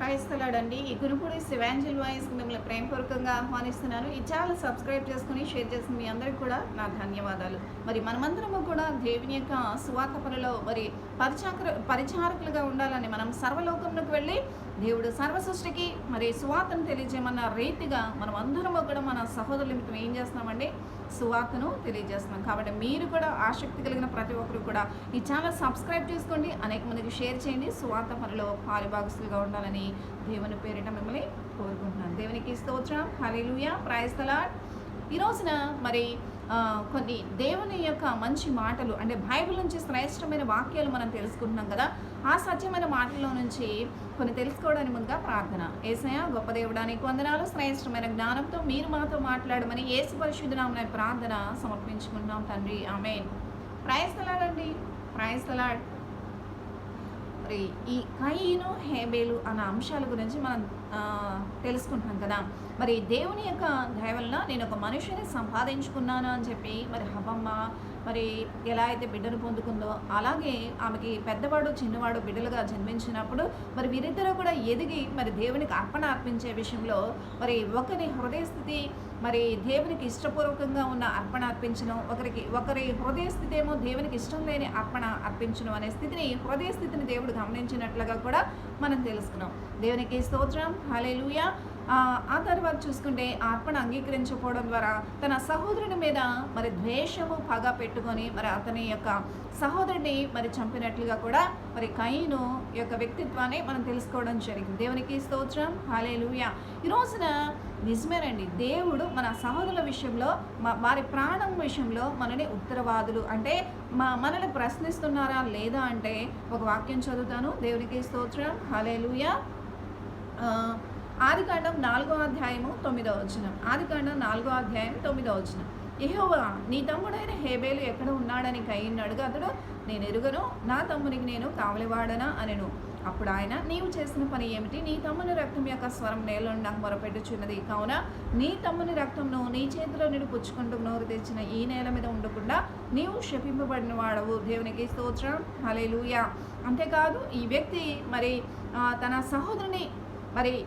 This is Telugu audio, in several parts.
క్రైస్తలాడండి ఈ గురుపూడి శివాంజల్ వాయిస్ మిమ్మల్ని ప్రేమపూర్వకంగా ఆహ్వానిస్తున్నాను. ఈ ఛానల్ సబ్స్క్రైబ్ చేసుకుని షేర్ చేసిన మీ అందరికీ కూడా నా ధన్యవాదాలు. మరి మనమందరము కూడా దేవుని యొక్క సువాత పనిలో మరి పరిచార పరిచారకులుగా ఉండాలని మనం సర్వలోకంలోకి వెళ్ళి దేవుడు సర్వ సృష్టికి మరి సువాతను తెలియజేయమన్న రీతిగా మనం అందరము కూడా మన సహోదరుల నిమిత్తం ఏం చేస్తున్నామండి? సువార్తను తెలియజేస్తున్నాం. కాబట్టి మీరు కూడా ఆసక్తి కలిగిన ప్రతి ఒక్కరు కూడా ఈ ఛానల్ సబ్స్క్రైబ్ చేసుకోండి. అనేక మందికి షేర్ చేయండి. సువార్త పనిలో పారిభాగస్తులుగా ఉండాలని దేవుని పేరిట మిమ్మల్ని కోరుకుంటున్నాను. దేవునికి స్తోత్రం. హలిలుయ ప్రాయస్తలాడ్ ఈ రోజున మరి కొన్ని దేవుని యొక్క మంచి మాటలు అంటే బైబిల్ నుంచి శ్రేష్టమైన వాక్యాలు మనం తెలుసుకుంటున్నాం కదా ఆ సత్యమైన మాటల్లో నుంచి కొన్ని తెలుసుకోవడానికి ముందుగా ప్రార్థన. ఏసయ గొప్ప దేవుడానికి వందనాలు. శ్రేష్టమైన జ్ఞానంతో మీరు మాతో మాట్లాడమని ఏసు పరిశుద్ధనామని ప్రార్థన సమర్పించుకుంటున్నాం తండ్రి. ఆమె ప్రయస్తలాడండి ప్రయస్తలాడ్ మరి ఈ కయ్యను హేబేలు అన్న అంశాల గురించి మనం తెలుసుకుంటున్నాం కదా. మరి దేవుని యొక్క దయ వలన నేను ఒక మనిషిని సంపాదించుకున్నాను అని చెప్పి మరి హబమ్మ మరి ఎలా అయితే బిడ్డను పొందుకుందో అలాగే ఆమెకి పెద్దవాడు చిన్నవాడు బిడ్డలుగా జన్మించినప్పుడు మరి వీరిద్దరూ కూడా ఎదిగి మరి దేవునికి అర్పణ అర్పించే విషయంలో మరి ఒకరి హృదయస్థితి మరి దేవునికి ఇష్టపూర్వకంగా ఉన్న అర్పణ అర్పించడం ఒకరికి ఒకరి హృదయ స్థితి ఏమో దేవునికి ఇష్టం లేని అర్పణ అర్పించడం అనే స్థితిని హృదయ స్థితిని దేవుడు గమనించినట్లుగా కూడా మనం తెలుసుకున్నాం. దేవునికి స్తోత్రం. లూయా ఆ తర్వాత చూసుకుంటే ఆత్మను అంగీకరించకపోవడం ద్వారా తన సహోదరుని మీద మరి ద్వేషము పగ పెట్టుకొని మరి అతని యొక్క సహోదరుని మరి చంపినట్లుగా కూడా మరి కయ్యను యొక్క వ్యక్తిత్వాన్ని మనం తెలుసుకోవడం జరిగింది. దేవునికి స్తోత్రం. హాలేలుయ ఈ రోజున నిజమేనండి. దేవుడు మన సహోదరుల విషయంలో మా వారి ప్రాణం విషయంలో మనని ఉత్తరవాదులు. అంటే మా మనల్ని ప్రశ్నిస్తున్నారా లేదా అంటే ఒక వాక్యం చదువుతాను. దేవునికి స్తోత్రం. హాలేలుయ ఆదికాండం నాలుగో అధ్యాయము తొమ్మిదో వచనం. ఆదికాండం నాలుగో అధ్యాయం తొమ్మిదో వచనం. ఎహోవా నీ తమ్ముడైన హేబేలు ఎక్కడ ఉన్నాడని కయ్యను అడుగు. అతడు నేను ఎరుగను నా తమ్మునికి నేను కావలివాడనా? అనెను. అప్పుడు ఆయన నీవు చేసిన పని ఏమిటి? నీ తమ్ముని రక్తం యొక్క స్వరం నేలను నాకు మొరపెట్టుచున్నది. కావున నీ తమ్ముని రక్తంను నీ చేతిలో నేను పుచ్చుకుంటూ నోరు తెచ్చిన ఈ నేల మీద ఉండకుండా నీవు శపింపబడిన వాడవు. దేవునికి స్తోత్రం. హలేలుయా అంతేకాదు ఈ వ్యక్తి మరి తన సహోదరుని మరి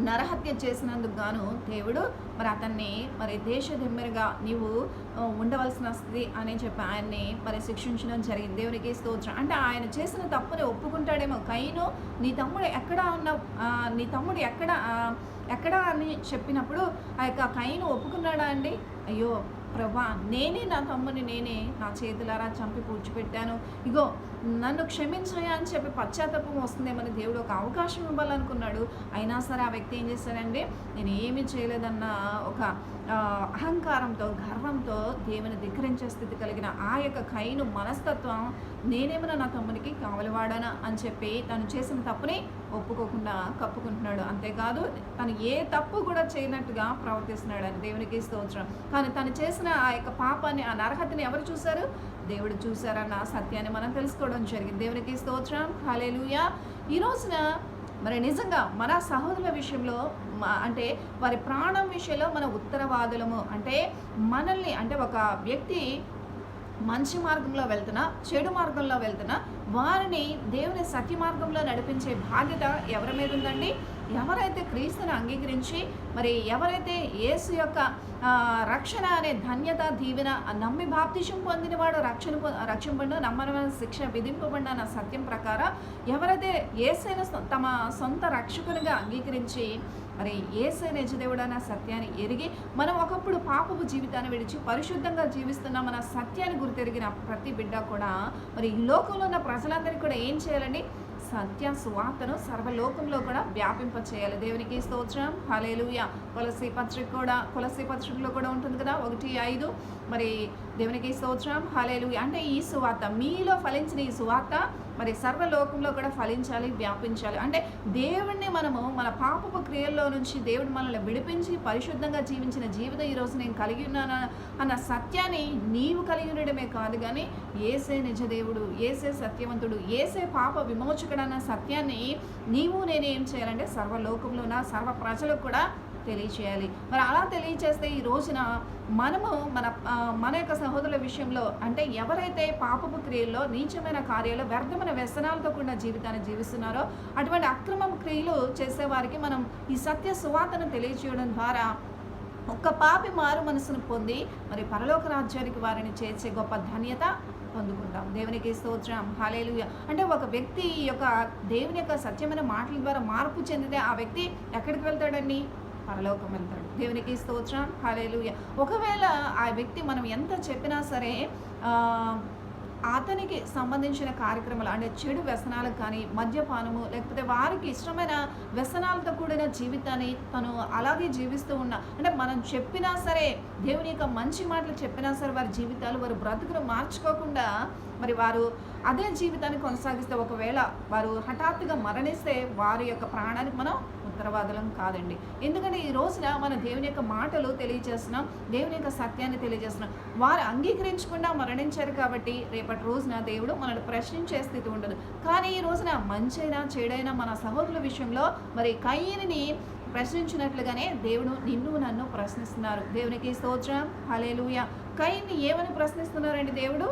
నరహత్య చేసినందుకు గాను దేవుడు మరి అతన్ని మరి దేశ దేశదిమ్మెరగా నీవు ఉండవలసిన స్థితి అని చెప్పి ఆయన్ని మరి శిక్షించడం జరిగింది. దేవునికి స్తోత్రం. అంటే ఆయన చేసిన తప్పుని ఒప్పుకుంటాడేమో. కైను నీ తమ్ముడు ఎక్కడ ఉన్న నీ తమ్ముడు ఎక్కడ ఎక్కడ అని చెప్పినప్పుడు ఆ యొక్క కైను ఒప్పుకున్నాడా అండి? అయ్యో ప్రభా నేనే నా తమ్ముని నేనే నా చేతులారా చంపి పూడ్చిపెట్టాను. ఇగో నన్ను క్షమించాయా అని చెప్పి పశ్చాత్తాపం వస్తుందేమని దేవుడు ఒక అవకాశం ఇవ్వాలనుకున్నాడు. అయినా సరే ఆ వ్యక్తి ఏం చేశాడంటే నేను ఏమీ చేయలేదన్న ఒక అహంకారంతో గర్వంతో దేవుని ధిక్కరించే స్థితి కలిగిన ఆ యొక్క కైను మనస్తత్వం నేనేమైనా నా తమ్మునికి కావలివాడానా? అని చెప్పి తను చేసిన తప్పుని ఒప్పుకోకుండా కప్పుకుంటున్నాడు. అంతేకాదు తను ఏ తప్పు కూడా చేయనట్టుగా ప్రవర్తిస్తున్నాడు అని దేవునికి స్తోత్రం. కానీ తను చేసిన ఆ యొక్క పాపాన్ని ఆ నరహతని ఎవరు చూశారు? దేవుడు చూశారన్న సత్యాన్ని మనం తెలుసుకోవడం జరిగింది. దేవునికి స్తోత్రం. హాలేలుయా ఈ రోజున మరి నిజంగా మన సహోదరుల విషయంలో అంటే వారి ప్రాణం విషయంలో మన ఉత్తరవాదులము. అంటే మనల్ని అంటే ఒక వ్యక్తి మంచి మార్గంలో వెళ్తున్నా చెడు మార్గంలో వెళ్తున్నా వారిని దేవుని సత్య మార్గంలో నడిపించే బాధ్యత ఎవరి మీద ఉందండి? ఎవరైతే క్రీస్తుని అంగీకరించి మరి ఎవరైతే యేసు యొక్క రక్షణ అనే ధన్యత దీవెన నమ్మి బాప్తిషం పొందినవాడు రక్షణ పొ- నమ్మనమైన శిక్ష విధింపబడిన అన్న సత్యం ప్రకారం ఎవరైతే ఏసైన తమ సొంత రక్షకునిగా అంగీకరించి మరి ఏసై నిజదేవుడు సత్యాన్ని ఎరిగి మనం ఒకప్పుడు పాపపు జీవితాన్ని విడిచి పరిశుద్ధంగా జీవిస్తున్న మన సత్యాన్ని గుర్తెరిగిన ప్రతి బిడ్డ కూడా మరి ఈ లోకంలో ఉన్న ప్రజలందరికీ కూడా ఏం చేయాలండి? సత్య సువార్తను సర్వలోకంలో కూడా వ్యాపింప చేయాలి దేవునికి స్తోత్రం. హలేలుయ కొలసి పత్రిక కూడా కొలసి పత్రికలో కూడా ఉంటుంది కదా ఒకటి ఐదు. మరి దేవునికి స్తోత్రం. హలేలుయ అంటే ఈ సువార్త మీలో ఫలించిన ఈ సువార్త మరి సర్వలోకంలో కూడా ఫలించాలి వ్యాపించాలి. అంటే దేవుణ్ణి మనము మన పాపపు క్రియల్లో నుంచి దేవుడు మనల్ని విడిపించి పరిశుద్ధంగా జీవించిన జీవితం ఈరోజు నేను కలిగి ఉన్నాను అన్న సత్యాన్ని నీవు కలిగి ఉండడమే కాదు కానీ ఏసే నిజ దేవుడు ఏసే సత్యవంతుడు ఏసే పాప విమోచకుడు అన్న సత్యాన్ని నీవు నేనేం చేయాలంటే సర్వలోకంలో నా సర్వ ప్రజలకు కూడా తెలియచేయాలి. మరి అలా తెలియచేస్తే ఈ రోజున మనము మన మన యొక్క సహోదరుల విషయంలో అంటే ఎవరైతే పాపపు క్రియల్లో నీచమైన కార్యాలు వ్యర్థమైన వ్యసనాలతో కూడిన జీవితాన్ని జీవిస్తున్నారో అటువంటి అక్రమ క్రియలు చేసేవారికి మనం ఈ సత్య సువార్తను తెలియచేయడం ద్వారా ఒక్క పాపి మారు మనసును పొంది మరి పరలోక రాజ్యానికి వారిని చేర్చే గొప్ప ధన్యత పొందుకుంటాం. దేవునికి స్తోత్రం. హాలేలుయ అంటే ఒక వ్యక్తి ఈ యొక్క దేవుని యొక్క సత్యమైన మాటల ద్వారా మార్పు చెందితే ఆ వ్యక్తి ఎక్కడికి వెళ్తాడండి? పరలోకం వెళ్తాడు దేవునికి స్తోత్రం. హాలేలుయ ఒకవేళ ఆ వ్యక్తి మనం ఎంత చెప్పినా సరే అతనికి సంబంధించిన కార్యక్రమాలు అంటే చెడు వ్యసనాలకు కానీ మద్యపానము లేకపోతే వారికి ఇష్టమైన వ్యసనాలతో కూడిన జీవితాన్ని తను అలాగే జీవిస్తూ ఉన్నా అంటే మనం చెప్పినా సరే దేవుని యొక్క మంచి మాటలు చెప్పినా సరే వారి జీవితాలు వారి బ్రతుకులు మార్చుకోకుండా మరి వారు అదే జీవితాన్ని కొనసాగిస్తే ఒకవేళ వారు హఠాత్తుగా మరణిస్తే వారి యొక్క ప్రాణానికి మనం ఉత్తరవాదులం కాదండి. ఎందుకంటే ఈ రోజున మన దేవుని యొక్క మాటలు తెలియజేస్తున్నాం దేవుని యొక్క సత్యాన్ని తెలియజేస్తున్నాం. వారు అంగీకరించకుండా మరణించారు కాబట్టి రేపటి రోజున దేవుడు మనల్ని ప్రశ్నించే స్థితి ఉండదు. కానీ ఈ రోజున మంచైనా చెడైనా మన సహోదరుల విషయంలో మరి కయ్యని ప్రశ్నించినట్లుగానే దేవుడు నిన్ను నన్ను ప్రశ్నిస్తున్నారు. దేవునికి స్తోత్రం. హలేలుయ కయ్యని ఏమని ప్రశ్నిస్తున్నారండి దేవుడు?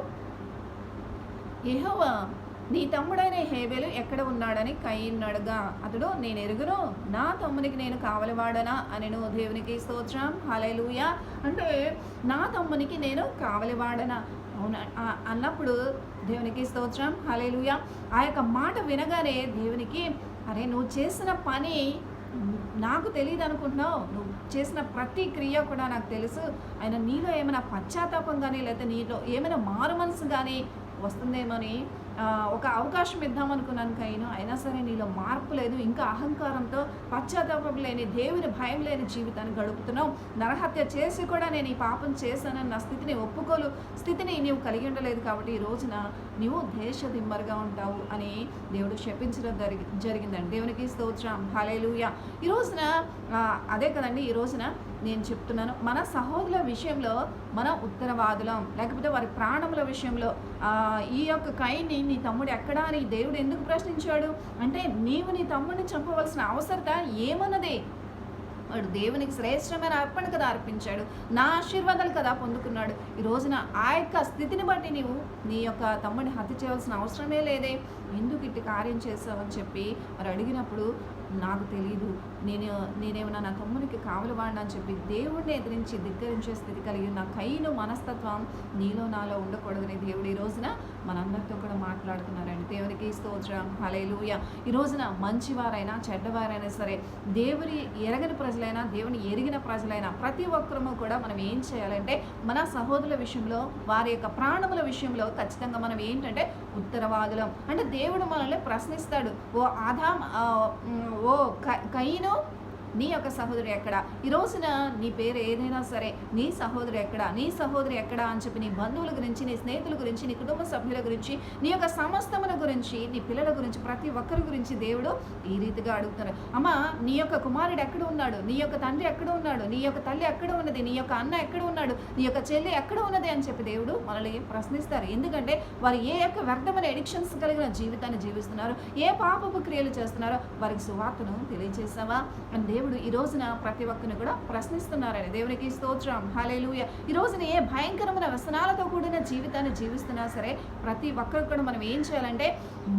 యెహోవా నీ తమ్ముడైన హేబెలు ఎక్కడ ఉన్నాడని కయ్యను అడగా అతడు నేను ఎరుగును నా తమ్మునికి నేను కావలివాడనా? అనెను దేవునికి స్తోత్రం. హలేలుయ అంటే నా తమ్మునికి నేను కావలివాడనా? అవునా? అన్నప్పుడు దేవునికి స్తోత్రం. హలేలుయ ఆ యొక్క మాట వినగానే దేవునికి అరే నువ్వు చేసిన పని నాకు తెలియదు అనుకుంటున్నావు నువ్వు చేసిన ప్రతి క్రియ కూడా నాకు తెలుసు. ఆయన నీలో ఏమైనా పశ్చాత్తాపం కానీ లేకపోతే నీలో ఏమైనా మారు మనసు కానీ వస్తుందేమో అని ఒక అవకాశం ఇద్దామనుకున్నాను కైను అయినా సరే నీలో మార్పు లేదు ఇంకా అహంకారంతో పశ్చాత్తాపం లేని దేవుని భయం లేని జీవితాన్ని గడుపుతున్నావు. నరహత్య చేసి కూడా నేను ఈ పాపం చేశానని నా స్థితిని ఒప్పుకోలు. స్థితిని నీవు కలిగి ఉండలేదు కాబట్టి ఈ రోజున నీవు దేశ దిమ్మరుగా ఉంటావు అని దేవుడు శపించడం జరిగి జరిగిందండి. దేవునికి స్తోత్రం. హలేలుయ ఈ రోజున అదే కదండి ఈ రోజున నేను చెప్తున్నాను మన సహోదరుల విషయంలో మన ఉత్తరవాదులం. లేకపోతే వారి ప్రాణముల విషయంలో ఈ యొక్క కైని నీ తమ్ముడు ఎక్కడా? నీ దేవుడు ఎందుకు ప్రశ్నించాడు? అంటే నీవు నీ తమ్ముడిని చంపవలసిన అవసరత ఏమన్నది? వాడు దేవునికి శ్రేష్టమైన అర్పణ కదా అర్పించాడు. నా ఆశీర్వాదాలు కదా పొందుకున్నాడు. ఈ రోజున ఆ యొక్క స్థితిని బట్టి నీవు నీ యొక్క తమ్ముడిని హత్య చేయవలసిన అవసరమే లేదే. ఎందుకు ఇట్టి కార్యం చేసావని చెప్పి మరి అడిగినప్పుడు నాకు తెలియదు నేను నేనేమన్నా నా తమ్మునికి కావలి వాడిన అని చెప్పి దేవుడిని ఎదిరించి ధిక్కరించే స్థితి కలిగి నా కైను మనస్తత్వం నీలో నాలో ఉండకూడదని దేవుడు ఈ రోజున మనందరితో కూడా మాట్లాడుతున్నారండి. దేవునికి స్తోత్రం. హలేలుయ ఈ రోజున మంచివారైనా చెడ్డవారైనా సరే దేవుని ఎరగని ప్రజలైనా దేవుని ఎరిగిన ప్రజలైనా ప్రతి ఒక్కరము కూడా మనం ఏం చేయాలంటే మన సహోదరుల విషయంలో వారి యొక్క ప్రాణముల విషయంలో ఖచ్చితంగా మనం ఏంటంటే ఉత్తరవాదులం. అంటే దేవుడు మనల్ని ప్రశ్నిస్తాడు. ఓ ఆదాం ఓ కైను కయ్యను నీ యొక్క సహోదరు ఎక్కడ? ఈ రోజున నీ పేరు ఏదైనా సరే నీ సహోదరు ఎక్కడ? నీ సహోదరు ఎక్కడ అని చెప్పి నీ బంధువుల గురించి నీ స్నేహితుల గురించి నీ కుటుంబ సభ్యుల గురించి నీ యొక్క సమస్తముల గురించి నీ పిల్లల గురించి ప్రతి ఒక్కరి గురించి దేవుడు ఈ రీతిగా అడుగుతున్నారు అమ్మ నీ యొక్క కుమారుడు ఎక్కడ ఉన్నాడు? నీ యొక్క తండ్రి ఎక్కడ ఉన్నాడు? నీ యొక్క తల్లి ఎక్కడ ఉన్నది? నీ యొక్క అన్న ఎక్కడ ఉన్నాడు? నీ యొక్క చెల్లి ఎక్కడ ఉన్నది అని చెప్పి దేవుడు మనల్ని ప్రశ్నిస్తారు. ఎందుకంటే వారు ఏ యొక్క వ్యర్థమైన ఎడిక్షన్స్ కలిగిన జీవితాన్ని జీవిస్తున్నారు? ఏ పాపపు క్రియలు చేస్తున్నారో వారికి సువార్తను తెలియజేసావా అని దేవుడు ఈ రోజున ప్రతి ఒక్కరిని కూడా ప్రశ్నిస్తున్నారని దేవునికి స్తోత్రం. హలేలుయ ఈ రోజున ఏ భయంకరమైన వ్యసనాలతో కూడిన జీవితాన్ని జీవిస్తున్నా సరే ప్రతి ఒక్కరికి కూడా మనం ఏం చేయాలంటే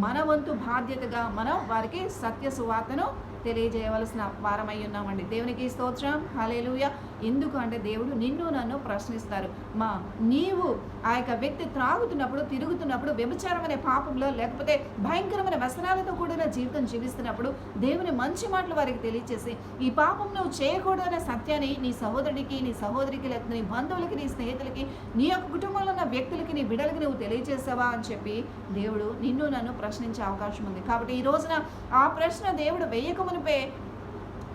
మన వంతు బాధ్యతగా మనం వారికి సత్య సువార్తను తెలియజేయవలసిన వారమై ఉన్నామండి. దేవునికి స్తోత్రం. హలేలుయ ఎందుకు అంటే దేవుడు నిన్ను నన్ను ప్రశ్నిస్తారు. మా నీవు ఆ యొక్క వ్యక్తి త్రాగుతున్నప్పుడు తిరుగుతున్నప్పుడు వ్యభిచారం అనే పాపంలో లేకపోతే భయంకరమైన వ్యసనాలతో కూడిన జీవితం జీవిస్తున్నప్పుడు దేవుని మంచి మాటలు వారికి తెలియచేసి ఈ పాపం నువ్వు చేయకూడదనే సత్యాన్ని నీ సహోదరుడికి నీ సహోదరికి లేకపోతే నీ బంధువులకి నీ స్నేహితులకి నీ యొక్క కుటుంబంలో ఉన్న వ్యక్తులకి నీ బిడలకి నువ్వు తెలియజేసావా అని చెప్పి దేవుడు నిన్ను నన్ను ప్రశ్నించే అవకాశం ఉంది. కాబట్టి ఈ రోజున ఆ ప్రశ్న దేవుడు వేయకమునిపే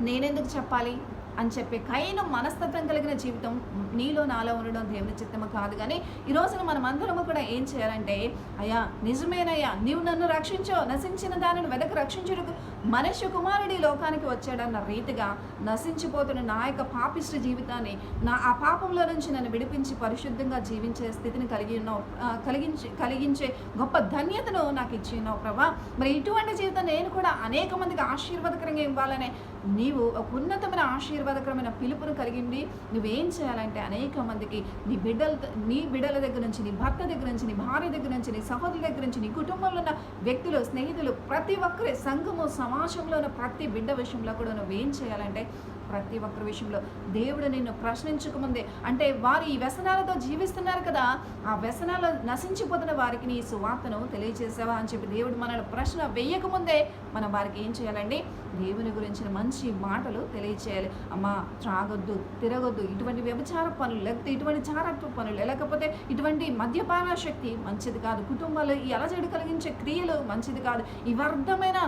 నేనెందుకు చెప్పాలి? అని చెప్పి కైన మనస్తత్వం కలిగిన జీవితం నీలో నాలో ఉండడం దేవుని చిత్తము కాదు. కానీ ఈ రోజున మనం అందరము కూడా ఏం చేయాలంటే అయ్యా నిజమేనయ్యా నీవు నన్ను రక్షించో నశించిన దానిని వెదక రక్షించుటకు మనుష్య కుమారుడి లోకానికి వచ్చాడన్న రీతిగా నశించిపోతున్న నా యొక్క పాపిష్ట జీవితాన్ని నా ఆ పాపంలో నుంచి నన్ను విడిపించి పరిశుద్ధంగా జీవించే స్థితిని కలిగి ఉన్నావు కలిగించి కలిగించే గొప్ప ధన్యతను నాకు ఇచ్చి ఉన్నావు ప్రభా. మరి ఇటువంటి జీవితం నేను కూడా అనేక మందికి ఆశీర్వాదకరంగా ఇవ్వాలనే నీవు ఒక ఉన్నతమైన ఆశీర్వాదకరమైన పిలుపును కలిగింది నువ్వేం చేయాలంటే అనేక మందికి నీ బిడ్డల నీ బిడ్డల దగ్గర నుంచి నీ భర్త దగ్గర నుంచి నీ భార్య దగ్గర నుంచి నీ సహోదరుల దగ్గర నుంచి నీ కుటుంబంలో ఉన్న వ్యక్తులు స్నేహితులు ప్రతి ఒక్కరి సంఘము సమాజంలో ఉన్న ప్రతి బిడ్డ విషయంలో కూడా నువ్వేం చేయాలంటే ప్రతి ఒక్కరి విషయంలో దేవుడు నిన్ను ప్రశ్నించకముందే. అంటే వారు ఈ వ్యసనాలతో జీవిస్తున్నారు కదా ఆ వ్యసనాలు నశించిపోతున్న వారికి నీ సువార్తను తెలియజేసావా అని చెప్పి దేవుడు మనల్ని ప్రశ్న వేయకముందే మనం వారికి ఏం చేయాలండి? దేవుని గురించిన మంచి మాటలు తెలియచేయాలి. అమ్మా త్రాగొద్దు తిరగొద్దు. ఇటువంటి వ్యభిచార పనులు లేకపోతే ఇటువంటి చారత్వ పనులు లేకపోతే ఇటువంటి మద్యపాన శక్తి మంచిది కాదు. కుటుంబాలు ఈ అలజడి కలిగించే క్రియలు మంచిది కాదు. ఇవర్థమైన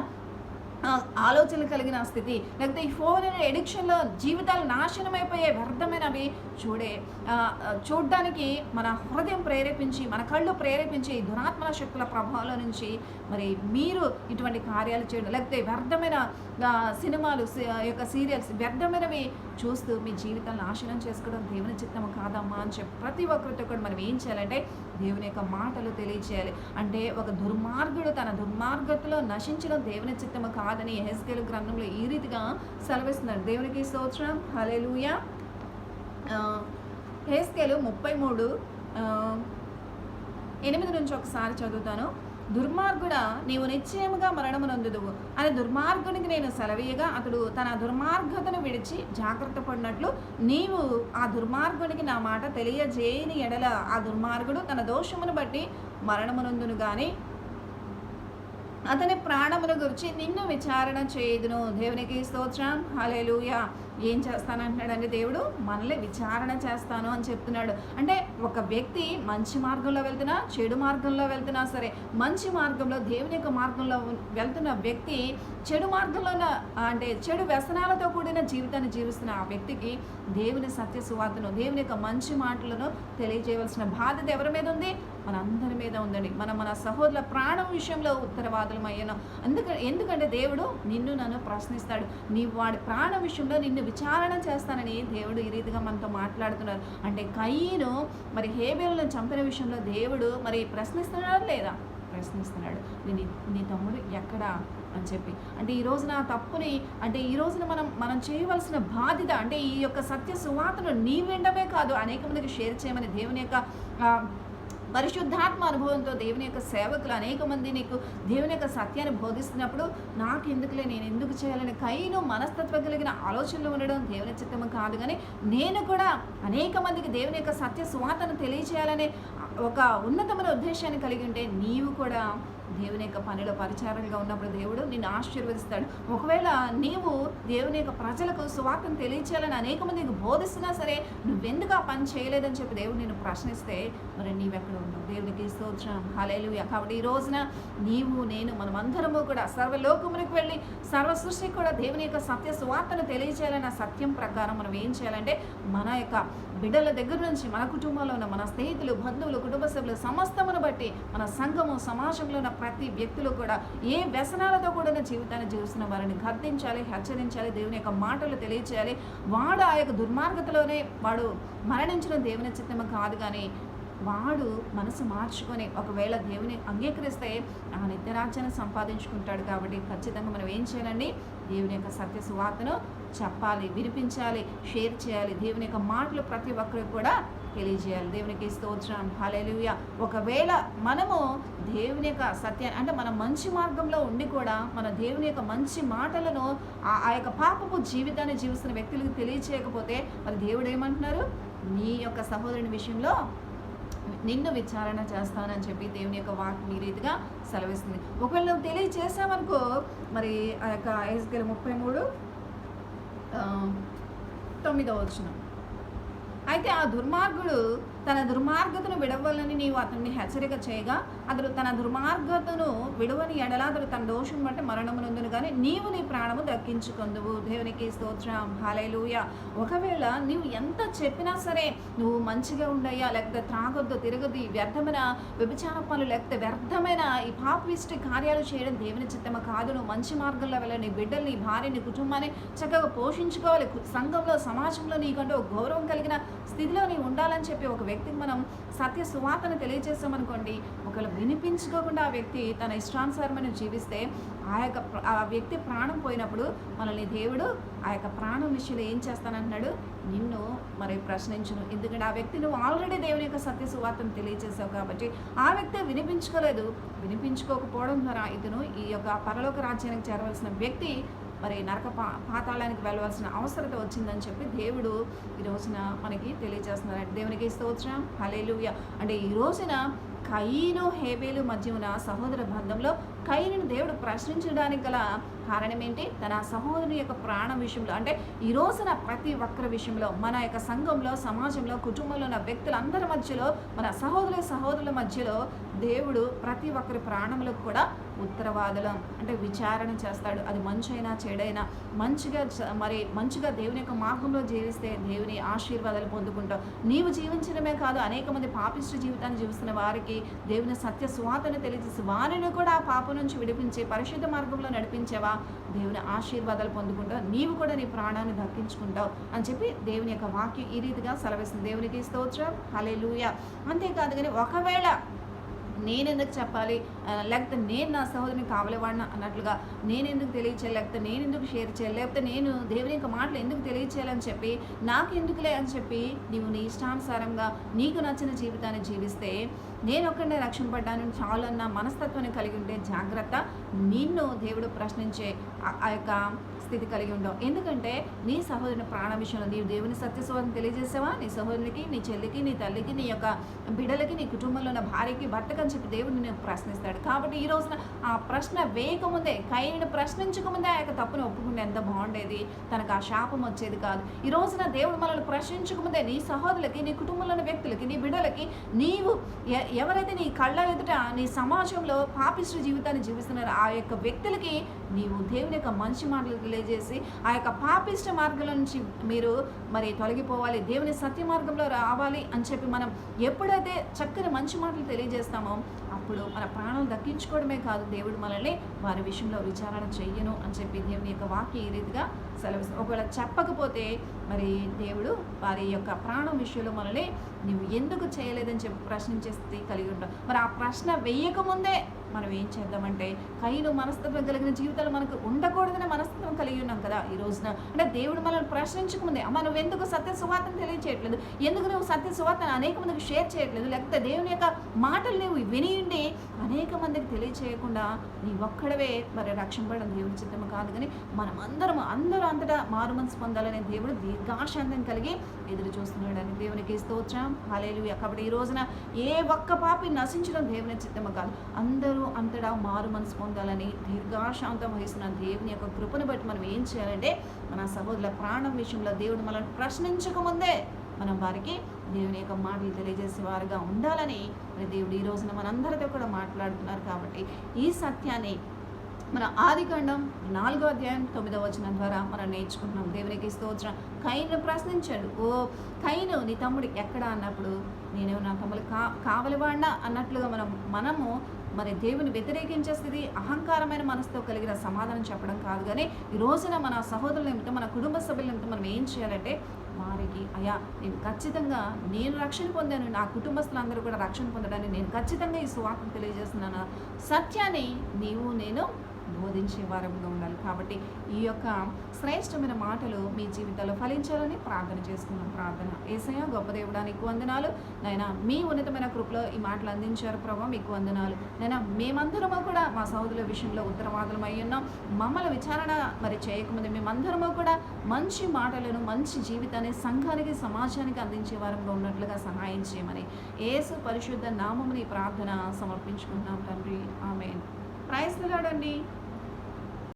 ఆలోచనలు కలిగిన స్థితి. లేకపోతే ఈ ఫోన్ అనే ఎడిక్షన్లో జీవితాలు నాశనం అయిపోయే వ్యర్థమైనవి చూడే ఆ, చూడ్డానికి మన హృదయం ప్రేరేపించి మన కళ్ళు ప్రేరేపించి ఈ దురాత్మల శక్తుల ప్రభావంలో నుంచి మరి మీరు ఇటువంటి కార్యాలు చేయడం లేకపోతే వ్యర్థమైన సినిమాలు యొక్క సీరియల్స్ వ్యర్థమైనవి చూస్తూ మీ జీవితాలను నాశనం చేసుకోవడం దేవుని చిత్తము కాదమ్మా అని చెప్పి ప్రతి ఒక్కరితో కూడా మనం ఏం చేయాలంటే దేవుని యొక్క మాటలు తెలియచేయాలి. అంటే ఒక దుర్మార్గుడు తన దుర్మార్గతలో నశించడం దేవుని చిత్తము కాదని హెస్కేలు గ్రంథంలో ఈ రీతిగా సెలవిస్తున్నాడు. దేవునికి స్తోత్రం. హలెలుయ హెస్కేలు ముప్పై మూడు ఎనిమిది నుంచి ఒకసారి చదువుతాను. దుర్మార్గుడా నీవు నిశ్చయముగా మరణమునందుదువు. అని దుర్మార్గునికి నేను సెలవీయగా అతడు తన దుర్మార్గతను విడిచి జాగ్రత్త పడినట్లు నీవు ఆ దుర్మార్గునికి నా మాట తెలియజేయని ఎడల ఆ దుర్మార్గుడు తన దోషమును బట్టి మరణమునందును గాని అతని ప్రాణముల గురించి నిన్ను విచారణ చేయదును. దేవునికి స్తోత్రం. హలేలుయా ఏం చేస్తానంటున్నాడండి దేవుడు మనల్ని విచారణ చేస్తాను అని చెప్తున్నాడు. అంటే ఒక వ్యక్తి మంచి మార్గంలో వెళ్తున్నా చెడు మార్గంలో వెళ్తున్నా సరే మంచి మార్గంలో దేవుని యొక్క మార్గంలో వెళ్తున్న వ్యక్తి చెడు మార్గంలో ఉన్న అంటే చెడు వ్యసనాలతో కూడిన జీవితాన్ని జీవిస్తున్న ఆ వ్యక్తికి దేవుని సత్య సువార్తను దేవుని యొక్క మంచి మాటలను తెలియజేయవలసిన బాధ్యత ఎవరి మీద ఉంది? మన అందరి మీద ఉందండి. మనం మన సహోదరుల ప్రాణం విషయంలో ఉత్తరవాదులం అయ్యాను అందుక ఎందుకంటే దేవుడు నిన్ను నన్ను ప్రశ్నిస్తాడు. నీ వాడి ప్రాణం విషయంలో నిన్ను విచారణ చేస్తానని దేవుడు ఈ రీతిగా మనతో మాట్లాడుతున్నారు. అంటే కయ్యను మరి హేబేలను చంపిన విషయంలో దేవుడు మరి ప్రశ్నిస్తున్నాడు లేదా? ప్రశ్నిస్తున్నాడు. నీ నీ తమ్ముడు ఎక్కడా అని చెప్పి. అంటే ఈ రోజున తప్పుని అంటే ఈ రోజున మనం మనం చేయవలసిన బాధ్యత అంటే ఈ యొక్క సత్య సువార్తను నీ వినడమే కాదు అనేక మందికి షేర్ చేయమని దేవుని యొక్క పరిశుద్ధాత్మ అనుభవంతో దేవుని యొక్క సేవకులు అనేక మంది నీకు దేవుని యొక్క సత్యాన్ని బోధిస్తున్నప్పుడు నాకు ఎందుకులే నేను ఎందుకు చేయాలని కైను మనస్తత్వం కలిగిన ఆలోచనలు ఉండడం దేవుని చిత్తము కాదు కానీ నేను కూడా అనేక మందికి దేవుని యొక్క సత్య సువార్తను తెలియచేయాలనే ఒక ఉన్నతమైన ఉద్దేశాన్ని కలిగి ఉంటే నీవు కూడా దేవుని యొక్క పనిలో పరిచారంగా ఉన్నప్పుడు దేవుడు నిన్ను ఆశీర్వదిస్తాడు. ఒకవేళ నీవు దేవుని యొక్క ప్రజలకు సువార్తను తెలియచేయాలని అనేక మందికి బోధిస్తున్నా సరే నువ్వెందుకు ఆ పని చేయలేదని చెప్పి దేవుడు నిన్ను ప్రశ్నిస్తే మరి నీవెక్కడ ఉన్నావు? దేవునికి స్తోత్రం. హలేలుయ కాబట్టి ఈ రోజున నీవు నేను మనమందరము కూడా సర్వలోకమునికి వెళ్ళి సర్వ సృష్టికి కూడా దేవుని యొక్క సత్య సువార్తను తెలియచేయాలన్న సత్యం ప్రకారం మనం ఏం చేయాలంటే మన యొక్క బిడ్డల దగ్గర నుంచి మన కుటుంబంలో ఉన్న మన స్నేహితులు బంధువులు కుటుంబ సభ్యులు సమస్తమును బట్టి మన సంఘము సమాజంలో ఉన్న ప్రతి వ్యక్తులు కూడా ఏ వ్యసనాలతో కూడిన జీవితాన్ని జీవిస్తున్న వారిని గర్తించాలి హెచ్చరించాలి దేవుని యొక్క మాటలు తెలియచేయాలి. వాడు ఆ యొక్క దుర్మార్గతలోనే వాడు మరణించడం దేవుని చిత్తము కాదు కానీ వాడు మనసు మార్చుకొని ఒకవేళ దేవుని అంగీకరిస్తే ఆ నిత్యరాజ్యాన్ని సంపాదించుకుంటాడు కాబట్టి ఖచ్చితంగా మనం ఏం చేయాలండి? దేవుని యొక్క సత్య సువార్తను చెప్పాలి వినిపించాలి షేర్ చేయాలి. దేవుని యొక్క మాటలు ప్రతి ఒక్కరికి కూడా తెలియజేయాలి. దేవునికి స్తోత్రం. హల్లెలూయ. ఒకవేళ మనము దేవుని యొక్క సత్యాన్ని అంటే మన మంచి మార్గంలో ఉండి కూడా మన దేవుని యొక్క మంచి మాటలను ఆ ఆ యొక్క పాపపు జీవితాన్ని జీవిస్తున్న వ్యక్తులకు తెలియచేయకపోతే మరి దేవుడు ఏమంటున్నారు? నీ యొక్క సహోదరుని విషయంలో నిన్ను విచారణ చేస్తానని చెప్పి దేవుని యొక్క వాక్ ఈ రీతిగా సెలవిస్తుంది. ఒకవేళ నువ్వు తెలియచేసామనుకో మరి ఆ యొక్క ఐఎస్కేల్ ముప్పై మూడు తొమ్మిదవ వచనం. అయితే ఆ దుర్మార్గుడు తన దుర్మార్గతను విడవలని నీవు అతన్ని హెచ్చరిక చేయగా అతడు తన దుర్మార్గతను విడవని ఎడల అతడు తన దోషం బట్టి మరణమునందును కానీ నీవు నీ ప్రాణము దక్కించుకుందువు. దేవునికి స్తోత్రం. హాలేలుయ ఒకవేళ నీవు ఎంత చెప్పినా సరే నువ్వు మంచిగా ఉండయ్యా లేకపోతే త్రాగొద్దు తిరగదు ఈ వ్యర్థమైన వ్యభిచార పనులు లేకపోతే వ్యర్థమైన ఈ పాపిష్టి కార్యాలు చేయడం దేవుని చిత్తమ కాదు. నువ్వు మంచి మార్గంలో వెళ్ళని బిడ్డల్ని భార్యని కుటుంబాన్ని చక్కగా పోషించుకోవాలి. సంఘంలో సమాజంలో నీకంటే ఒక గౌరవం కలిగిన స్థితిలో నీవు ఉండాలని చెప్పి ఒక వ్యక్తికి మనం సత్య సువార్తను తెలియజేసామనుకోండి ఒకవేళ వినిపించుకోకుండా ఆ వ్యక్తి తన ఇష్టానుసారమైన జీవిస్తే ఆ యొక్క ఆ వ్యక్తి ప్రాణం పోయినప్పుడు మనల్ని దేవుడు ఆ యొక్క ప్రాణం విషయంలో ఏం చేస్తానంటున్నాడు? నిన్ను మరి ప్రశ్నించును. ఎందుకంటే ఆ వ్యక్తి నువ్వు ఆల్రెడీ దేవుని యొక్క సత్య సువార్తను తెలియజేసావు కాబట్టి ఆ వ్యక్తి వినిపించుకోలేదు. వినిపించుకోకపోవడం ద్వారా ఇతను ఈ యొక్క పరలోక రాజ్యానికి చేరవలసిన వ్యక్తి మరి నరక పా పాతాళానికి వెళ్ళవలసిన అవసరత వచ్చిందని చెప్పి దేవుడు ఈ రోజున మనకి తెలియజేస్తున్నారు దేవునికి స్తోత్రం. హలేలుయ అంటే ఈ రోజున కయీను హేబేలు మధ్య ఉన్న సహోదర బంధంలో కయ్యను దేవుడు ప్రశ్నించడానికి గల కారణం ఏంటి? తన సహోదరుని యొక్క ప్రాణం విషయంలో. అంటే ఈ రోజున ప్రతి ఒక్కరి విషయంలో మన యొక్క సంఘంలో సమాజంలో కుటుంబంలో ఉన్న వ్యక్తులందరి మధ్యలో మన సహోదరుల సహోదరుల మధ్యలో దేవుడు ప్రతి ఒక్కరి ప్రాణములకు కూడా ఉత్తరవాదులం. అంటే విచారణ చేస్తాడు. అది మంచైనా చెడైనా మంచిగా మరి మంచిగా దేవుని యొక్క మార్గంలో జీవిస్తే దేవుని ఆశీర్వాదాలు పొందుకుంటావు నీవు జీవించడమే కాదు అనేక మంది పాపిష్ట జీవితాన్ని జీవిస్తున్న వారికి దేవుని సత్య సువాతను తెలియజేసి వారిని కూడా ఆ పాప నుంచి విడిపించి పరిశుద్ధ మార్గంలో నడిపించేవా? దేవుని ఆశీర్వాదాలు పొందుకుంటావు. నీవు కూడా నీ ప్రాణాన్ని దక్కించుకుంటావు అని చెప్పి దేవుని యొక్క వాక్యం ఈ రీతిగా సెలవిస్తుంది. దేవునికి స్తోత్రం. లూయ అంతేకాదు కానీ ఒకవేళ నేను ఎందుకు చెప్పాలి లేకపోతే నేను నా సహోదరిని కావలేవాడిన అన్నట్లుగా నేను ఎందుకు తెలియచేయాలి? లేకపోతే నేను ఎందుకు షేర్ చేయాలి? లేకపోతే నేను దేవుని యొక్క మాటలు ఎందుకు తెలియచేయాలని చెప్పి నాకు ఎందుకులే అని చెప్పి నీవు నీ ఇష్టానుసారంగా నీకు నచ్చిన జీవితాన్ని జీవిస్తే నేను ఒక్కడే రక్షింపడ్డాను. చాలు అన్న మనస్తత్వాన్ని కలిగి ఉంటే జాగ్రత్త. నిన్ను దేవుడు ప్రశ్నించే ఆ యొక్క స్థితి కలిగి ఉండవు ఎందుకంటే నీ సహోదరుని ప్రాణ విషయంలో నీవు దేవుని సత్యస్వాన్ని తెలియజేసావా? నీ సహోదరునికి నీ చెల్లికి నీ తల్లికి నీ యొక్క బిడ్డలకి నీ కుటుంబంలో ఉన్న భార్యకి భర్తకు అని చెప్పి దేవుడు నేను ప్రశ్నిస్తాడు. కాబట్టి ఈ రోజున ఆ ప్రశ్న వేయకముందే కైని ప్రశ్నించకముందే ఆ యొక్క తప్పును ఒప్పుకుంటే ఎంత బాగుండేది? తనకు ఆ శాపం వచ్చేది కాదు. ఈ రోజున దేవుడు మనల్ని ప్రశ్నించకముందే నీ సహోదరులకి నీ కుటుంబంలో ఉన్న వ్యక్తులకి నీ బిడ్డలకి నీవు ఎ- ఎవరైతే నీ కళ్ళ ఎదుట నీ సమాజంలో పాపిష్ట జీవితాన్ని జీవిస్తున్నారో ఆ యొక్క వ్యక్తులకి నీవు దేవుని యొక్క మంచి మాటలు దయచేసి ఆ యొక్క పాపిష్ట మార్గంలో నుంచి మీరు మరి తొలగిపోవాలి దేవుని సత్య మార్గంలో రావాలి అని చెప్పి మనం ఎప్పుడైతే చక్కని మంచి మాటలు తెలియజేస్తామో అప్పుడు మన ప్రాణాలు దక్కించుకోవడమే కాదు దేవుడు మనల్ని వారి విషయంలో విచారణ చెయ్యను అని చెప్పి దేవుని యొక్క వాక్య ఈ రీతిగా సెలవు ఒకవేళ చెప్పకపోతే మరి దేవుడు వారి యొక్క ప్రాణం విషయంలో మనల్ని నువ్వు ఎందుకు చేయలేదని చెప్పి ప్రశ్నించే స్థితి కలిగి ఉంటావు. మరి ఆ ప్రశ్న వేయకముందే మనం ఏం చేద్దామంటే కైలు మనస్తత్వం కలిగిన జీవితాలు మనకు ఉండకూడదనే మనస్తత్వం కలిగి ఉన్నాం కదా ఈ రోజున. అంటే దేవుడు మనల్ని ప్రశ్నించకముందే అమ్మ నువ్వు ఎందుకు సత్య సువార్తను తెలియచేయట్లేదు? ఎందుకు నువ్వు సత్య సువార్తను అనేక మందికి షేర్ చేయట్లేదు? లేకపోతే దేవుని యొక్క మాటలు నువ్వు విని అనేక మందికి తెలియచేయకుండా నీ ఒక్కడవే మరి రక్షింపడం దేవుడి చిత్తము కాదు కానీ మనం అందరం అందరూ అంతటా మారు మనసు పొందాలనే దేవుడు దీర్ఘాశాంతం కలిగి ఎదురు చూస్తున్నాడని దేవునికి స్తోత్రం. హాలేలు కాబట్టి ఈ రోజున ఏ ఒక్క పాపి నశించడం దేవుని చిత్తము కాదు. అందరూ అంతటా మారు మనసు పొందాలని దీర్ఘాశాంతం వహిస్తున్న దేవుని యొక్క కృపను బట్టి మనం ఏం చేయాలంటే మన సహోదరుల ప్రాణం విషయంలో దేవుడు మనల్ని ప్రశ్నించకముందే మనం వారికి దేవుని యొక్క మాటలు తెలియజేసే వారుగా ఉండాలని మరి దేవుడు ఈ రోజున మనందరితో కూడా మాట్లాడుతున్నారు కాబట్టి ఈ సత్యాన్ని మన ఆదికాండం నాలుగో అధ్యాయం తొమ్మిదో వచనం ద్వారా మనం నేర్చుకుంటున్నాం. దేవునికి స్తోత్రం. కైను ప్రశ్నించాడు. ఓ కైను నీ తమ్ముడు ఎక్కడ అన్నప్పుడు నేను నా తమ్ముడు కా కావలివాడినా? అన్నట్లుగా మనం మనము మరి దేవుని వ్యతిరేకించే స్థితి అహంకారమైన మనసుతో కలిగిన సమాధానం చెప్పడం కాదు కానీ ఈ రోజున మన సహోదరుల నిమిత్తం మన కుటుంబ సభ్యుల నిమిత్తం మనం ఏం చేయాలంటే వారికి అయ్యా నేను ఖచ్చితంగా నేను రక్షణ పొందాను నా కుటుంబస్తులందరూ కూడా రక్షణ పొందడానికి నేను ఖచ్చితంగా ఈ స్వార్థం తెలియజేస్తున్నాను. సత్యాన్ని నీవు నేను బోధించే వారంగా ఉండాలి. కాబట్టి ఈ యొక్క శ్రేష్టమైన మాటలు మీ జీవితంలో ఫలించాలని ప్రార్థన చేసుకున్నాం ప్రార్థన. ఏసయ గొప్ప దేవుడానికి వందనాలు. నైనా మీ ఉన్నతమైన కృపలో ఈ మాటలు అందించారు ప్రభావ మీకు వందనాలు. నైనా మేమందరము కూడా మా సహోదరుల విషయంలో ఉత్తరవాదులం అయి ఉన్నాం. మమ్మల్ని విచారణ మరి చేయకముందు మేమందరము కూడా మంచి మాటలను మంచి జీవితాన్ని సంఘానికి సమాజానికి అందించే వారంగా ఉన్నట్లుగా సహాయం చేయమని ఏసు పరిశుద్ధ నామముని ప్రార్థన సమర్పించుకుంటున్నాం తండ్రి. ఆమె ప్రైజ్ లాడండి